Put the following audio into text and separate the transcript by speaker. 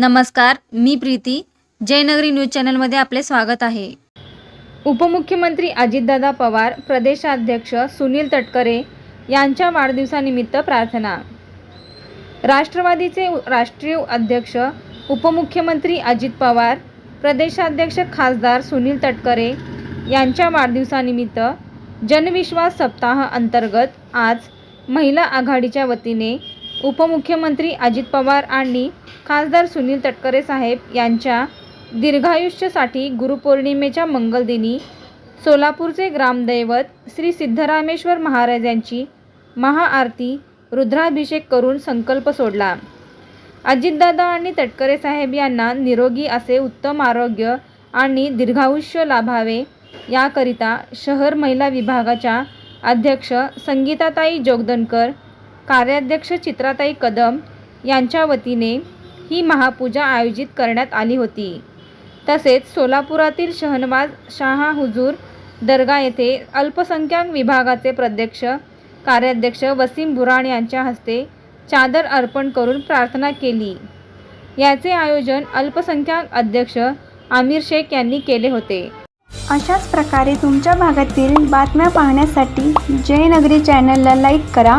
Speaker 1: नमस्कार मी प्रीती. जयनगरी न्यूज चॅनलमध्ये आपले स्वागत आहे. उपमुख्यमंत्री अजितदादा पवार प्रदेशाध्यक्ष सुनील तटकरे यांच्या वाढदिवसानिमित्त प्रार्थना. राष्ट्रवादीचे राष्ट्रीय अध्यक्ष उपमुख्यमंत्री अजित पवार प्रदेशाध्यक्ष खासदार सुनील तटकरे यांच्या वाढदिवसानिमित्त जनविश्वास सप्ताह अंतर्गत आज महिला आघाडीच्या वतीने उपमुख्यमंत्री अजित पवार आणि खासदार सुनील तटकरे साहेब यांच्या दीर्घायुष्यासाठी गुरुपौर्णिमेच्या मंगलदिनी सोलापूरचे ग्रामदैवत श्री सिद्धरामेश्वर महाराज यांची महाआरती रुद्राभिषेक करून संकल्प सोडला. अजितदादा आणि तटकरे साहेब यांना निरोगी असे उत्तम आरोग्य आणि दीर्घायुष्य लाभावे याकरिता शहर महिला विभागाच्या अध्यक्ष संगीताताई जोगदनकर कार्याध्यक्ष चित्राताई कदम यांच्या वतीने ही महापूजा आयोजित करण्यात आली होती. तसेच सोलापुरातील शहनवाज शाह हुजूर दर्गा येथे अल्पसंख्याक विभागाचे प्रध्यक्ष कार्याध्यक्ष वसीम बुराण यांच्या हस्ते चादर अर्पण करून प्रार्थना केली. याचे आयोजन अल्पसंख्याक अध्यक्ष आमिर शेख यांनी केले होते.
Speaker 2: अशाच प्रकारे तुमच्या भागातील बातम्या पाहण्यासाठी जयनगरी चॅनलला लाईक करा.